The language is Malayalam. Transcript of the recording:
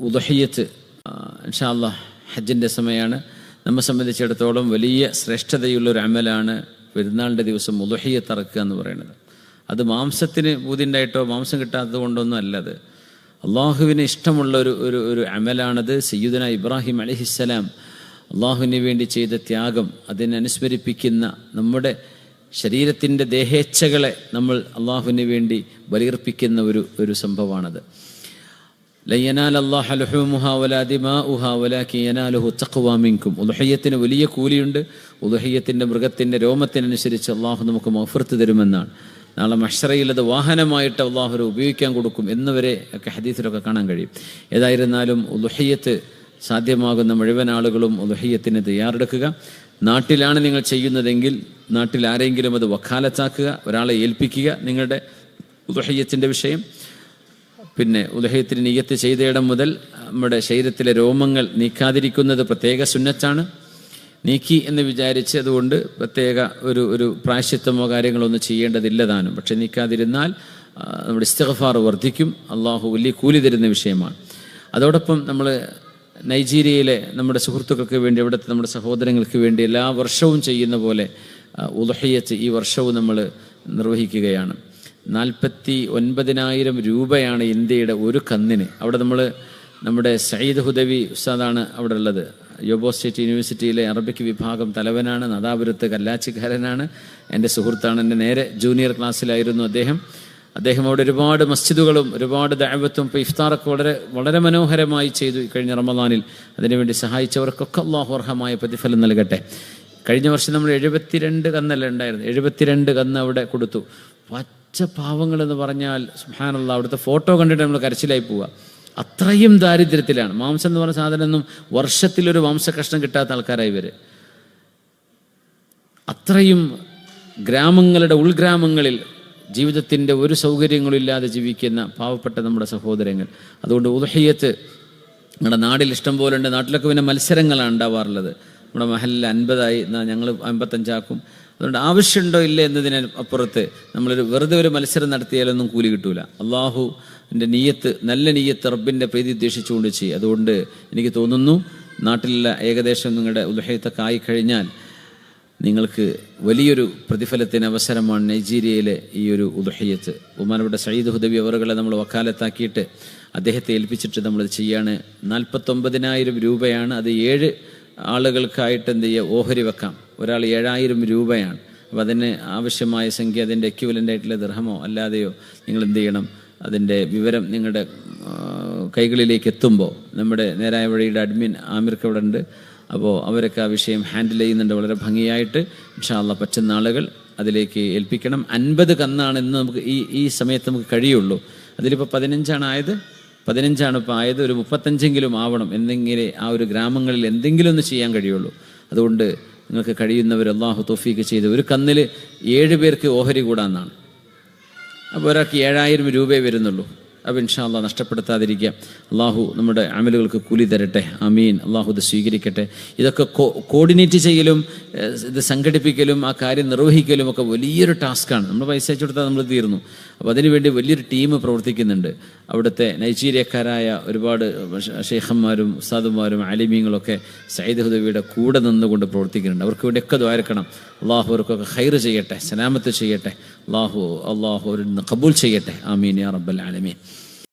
ഉദഹയ്യത്ത് ഇൻഷാല്ല ഹജ്ജിന്റെ സമയമാണ് നമ്മെ സംബന്ധിച്ചിടത്തോളം വലിയ ശ്രേഷ്ഠതയുള്ള ഒരു അമലാണ് പെരുന്നാളിന്റെ ദിവസം ഉദഹയ്യത്ത് ഇറക്കുക എന്ന് പറയുന്നത്. അത് മാംസത്തിന് ബൂതിണ്ടായിട്ടോ മാംസം കിട്ടാത്തത് കൊണ്ടൊന്നും അല്ലത്. അള്ളാഹുവിന് ഇഷ്ടമുള്ള ഒരു ഒരു ഒരു അമലാണത് സയ്യുദന ഇബ്രാഹിം അലഹിസ്സലാം. അള്ളാഹുവിന് വേണ്ടി ചെയ്ത ത്യാഗം അതിനനുസ്മരിപ്പിക്കുന്ന നമ്മുടെ ശരീരത്തിന്റെ ദേഹേച്ഛകളെ നമ്മൾ അള്ളാഹുവിന് വേണ്ടി ബലിയർപ്പിക്കുന്ന ഒരു ഒരു സംഭവമാണത്. ഉദഹയ്യത്തിന് വലിയ കൂലിയുണ്ട്. ഉദഹയ്യത്തിന്റെ മൃഗത്തിന്റെ രോമത്തിനനുസരിച്ച് അള്ളാഹു നമുക്ക് മഫർത്ത് തരുമെന്നാണ്. നാളെ മഷറയിൽ അത് വാഹനമായിട്ട് അള്ളാഹു ഉപയോഗിക്കാൻ കൊടുക്കും എന്നുവരെ ഒക്കെ ഹദീസിലൊക്കെ കാണാൻ കഴിയും. ഏതായിരുന്നാലും ഉദഹയ്യത്ത് സാധ്യമാകുന്ന മുഴുവൻ ആളുകളും ഉദഹയ്യത്തിന് തയ്യാറെടുക്കുക. നാട്ടിലാണ് നിങ്ങൾ ചെയ്യുന്നതെങ്കിൽ നാട്ടിൽ ആരെങ്കിലും അത് വക്കാലത്താക്കുക ഒരാളെ ഏൽപ്പിക്കുക നിങ്ങളുടെ ഉദഹയ്യത്തിന്റെ വിഷയം. പിന്നെ ഉദഹയത്തിന് നീയത്ത് ചെയ്തയിടം മുതൽ നമ്മുടെ ശരീരത്തിലെ രോമങ്ങൾ നീക്കാതിരിക്കുന്നത് പ്രത്യേക സുന്നത്താണ്. നീക്കി എന്ന് വിചാരിച്ച് അതുകൊണ്ട് പ്രത്യേക ഒരു ഒരു പ്രായശിത്വമോ കാര്യങ്ങളോ ഒന്നും താനും പക്ഷെ നീക്കാതിരുന്നാൽ നമ്മുടെ ഇസ്തഗഫാർ വർദ്ധിക്കും അള്ളാഹു വലിയ കൂലി തരുന്ന വിഷയമാണ്. അതോടൊപ്പം നമ്മൾ നൈജീരിയയിലെ നമ്മുടെ സുഹൃത്തുക്കൾക്ക് വേണ്ടി അവിടുത്തെ നമ്മുടെ സഹോദരങ്ങൾക്ക് വേണ്ടി എല്ലാ വർഷവും ചെയ്യുന്ന പോലെ ഉദഹയ്യത്ത് ഈ വർഷവും നമ്മൾ നിർവഹിക്കുകയാണ്. നാൽപ്പത്തി ഒൻപതിനായിരം രൂപയാണ് ഇന്ത്യയുടെ ഒരു കന്നിന്. അവിടെ നമ്മൾ നമ്മുടെ സയ്യിദ് ഹുദവി ഉസ്താദാണ് അവിടെ ഉള്ളത്. യോബോ സ്റ്റേറ്റ് യൂണിവേഴ്സിറ്റിയിലെ അറബിക് വിഭാഗം തലവനാണ് നദാപുരത്ത് കല്ലാച്ചിക്കാരനാണ്. എന്റെ സുഹൃത്താണ് എന്റെ നേരെ ജൂനിയർ ക്ലാസ്സിലായിരുന്നു അദ്ദേഹം. അദ്ദേഹം അവിടെ ഒരുപാട് മസ്ജിദുകളും ഒരുപാട് ദൈവത്വം ഇപ്പോൾ ഇഫ്താറൊക്കെ വളരെ വളരെ മനോഹരമായി ചെയ്തു കഴിഞ്ഞ റമദാനിൽ. അതിനുവേണ്ടി സഹായിച്ചവർക്കൊക്കെ അള്ളാഹുർഹമായ പ്രതിഫലം നൽകട്ടെ. കഴിഞ്ഞ വർഷം നമ്മൾ എഴുപത്തിരണ്ട് കന്നല്ല ഉണ്ടായിരുന്നു എഴുപത്തിരണ്ട് കന്ന് അവിടെ കൊടുത്തു. പച്ച പാവങ്ങളെന്ന് പറഞ്ഞാൽ സുഹാനുള്ള അവിടുത്തെ ഫോട്ടോ കണ്ടിട്ട് നമ്മൾ കരച്ചിലായി പോവുക. അത്രയും ദാരിദ്ര്യത്തിലാണ്. മാംസം എന്ന് പറഞ്ഞ സാധനമൊന്നും വർഷത്തിലൊരു വംശകഷ്ണം കിട്ടാത്ത ആൾക്കാരായി വരെ അത്രയും ഗ്രാമങ്ങളുടെ ഉൾഗ്രാമങ്ങളിൽ ജീവിതത്തിന്റെ ഒരു സൗകര്യങ്ങളില്ലാതെ ജീവിക്കുന്ന പാവപ്പെട്ട നമ്മുടെ സഹോദരങ്ങൾ. അതുകൊണ്ട് ഉദഹയ്യത്ത് നമ്മുടെ നാടിൽ ഇഷ്ടം പോലെ ഉണ്ട്. നാട്ടിലൊക്കെ പിന്നെ മത്സരങ്ങളാണ് ഉണ്ടാവാറുള്ളത്. നമ്മുടെ മഹലിൽ അൻപതായി ഞങ്ങൾ അമ്പത്തഞ്ചാക്കും അതുകൊണ്ട് ആവശ്യമുണ്ടോ ഇല്ല എന്നതിന് അപ്പുറത്ത് നമ്മളൊരു വെറുതെ ഒരു മത്സരം നടത്തിയാലൊന്നും കൂലി കിട്ടൂല. അള്ളാഹു എന്റെ നീയത്ത് നല്ല നീയത്ത് റബ്ബിന്റെ പ്രീതി ഉദ്ദേശിച്ചുകൊണ്ട് ചെയ്യും. അതുകൊണ്ട് എനിക്ക് തോന്നുന്നു നാട്ടിലുള്ള ഏകദേശം നിങ്ങളുടെ ഉദഹയത്തൊക്കെ ആയിക്കഴിഞ്ഞാൽ നിങ്ങൾക്ക് വലിയൊരു പ്രതിഫലത്തിന് അവസരമാണ് നൈജീരിയയിലെ ഈ ഒരു ഉദഹയ്യത്ത് ഉമാനവിടെ സയ്യിദ് ഹുദബി അവറുകളെ നമ്മൾ വക്കാലത്താക്കിയിട്ട് അദ്ദേഹത്തെ ഏൽപ്പിച്ചിട്ട് നമ്മൾ ചെയ്യാണ്. നാൽപ്പത്തൊമ്പതിനായിരം രൂപയാണ് അത് ഏഴ് ആളുകൾക്കായിട്ട് എന്ത് ചെയ്യുക? ഓഹരി വെക്കാം. ഒരാൾ ഏഴായിരം രൂപയാണ്. അപ്പോൾ അതിന് ആവശ്യമായ സംഖ്യ അതിന്റെ എക്യുവലന്റ് ആയിട്ടുള്ള ദൃഹമോ അല്ലാതെയോ നിങ്ങൾ എന്ത് ചെയ്യണം? അതിന്റെ വിവരം നിങ്ങളുടെ കൈകളിലേക്ക് എത്തുമ്പോൾ നമ്മുടെ നേരായ വഴിയുടെ അഡ്മിൻ ആമിർക്ക് അവിടെ ഉണ്ട്. അപ്പോൾ അവരൊക്കെ ആ വിഷയം ഹാൻഡിൽ ചെയ്യുന്നുണ്ട്. വളരെ ഭംഗിയായിട്ട്. ഇൻഷാല്ല പറ്റുന്ന ആളുകൾ അതിലേക്ക് ഏൽപ്പിക്കണം. അൻപത് കന്നാണ് ഇന്ന് നമുക്ക് ഈ ഈ സമയത്ത് നമുക്ക് കഴിയുള്ളൂ. അതിലിപ്പോൾ പതിനഞ്ചാണ് ആയത്. പതിനഞ്ചാണ് ഇപ്പോൾ ആയത് ഒരു മുപ്പത്തഞ്ചെങ്കിലും ആവണം എന്തെങ്കിലും ആ ഒരു ഗ്രാമങ്ങളിൽ എന്തെങ്കിലും ഒന്ന് ചെയ്യാൻ കഴിയുള്ളൂ. അതുകൊണ്ട് നിങ്ങൾക്ക് കഴിയുന്നവർ അള്ളാഹു തോഫീക്ക് ചെയ്ത് ഒരു കന്നിൽ ഏഴ് പേർക്ക് ഓഹരി കൂടാന്നാണ്. അപ്പോൾ ഒരാൾക്ക് ഏഴായിരം രൂപയെ വരുന്നുള്ളൂ. അപ്പോൾ ഇൻഷാല്ല നഷ്ടപ്പെടുത്താതിരിക്കുക. അള്ളാഹു നമ്മുടെ അമലുകൾക്ക് കൂലി തരട്ടെ. അമീൻ അള്ളാഹു ഇത് സ്വീകരിക്കട്ടെ. ഇതൊക്കെ കോർഡിനേറ്റ് ചെയ്യലും ഇത് സംഘടിപ്പിക്കലും ആ കാര്യം നിർവഹിക്കലും ഒക്കെ വലിയൊരു ടാസ്ക്കാണ്. നമ്മൾ പൈസ അയച്ചു കൊടുത്താൽ നമ്മൾ തീർന്നു. അപ്പോൾ അതിനുവേണ്ടി വലിയൊരു ടീം പ്രവർത്തിക്കുന്നുണ്ട്. അവിടുത്തെ നൈജീരിയക്കാരായ ഒരുപാട് ഷെയ്ഖന്മാരും ഉസ്താദുമാരും ആലിമീങ്ങളൊക്കെ സയ്യിദ് ഹുദവിയുടെ കൂടെ നിന്നുകൊണ്ട് പ്രവർത്തിക്കുന്നുണ്ട്. അവർക്ക് വേണ്ടിയൊക്കെ ദ്വാരക്കണം. അള്ളാഹു അവർക്കൊക്കെ ഹൈർ ചെയ്യട്ടെ സലാമത്ത് ചെയ്യട്ടെ. അള്ളാഹു അള്ളാഹു കബൂൽ ചെയ്യട്ടെ. ആമീൻ യാ റബ്ബൽ ആലമീൻ.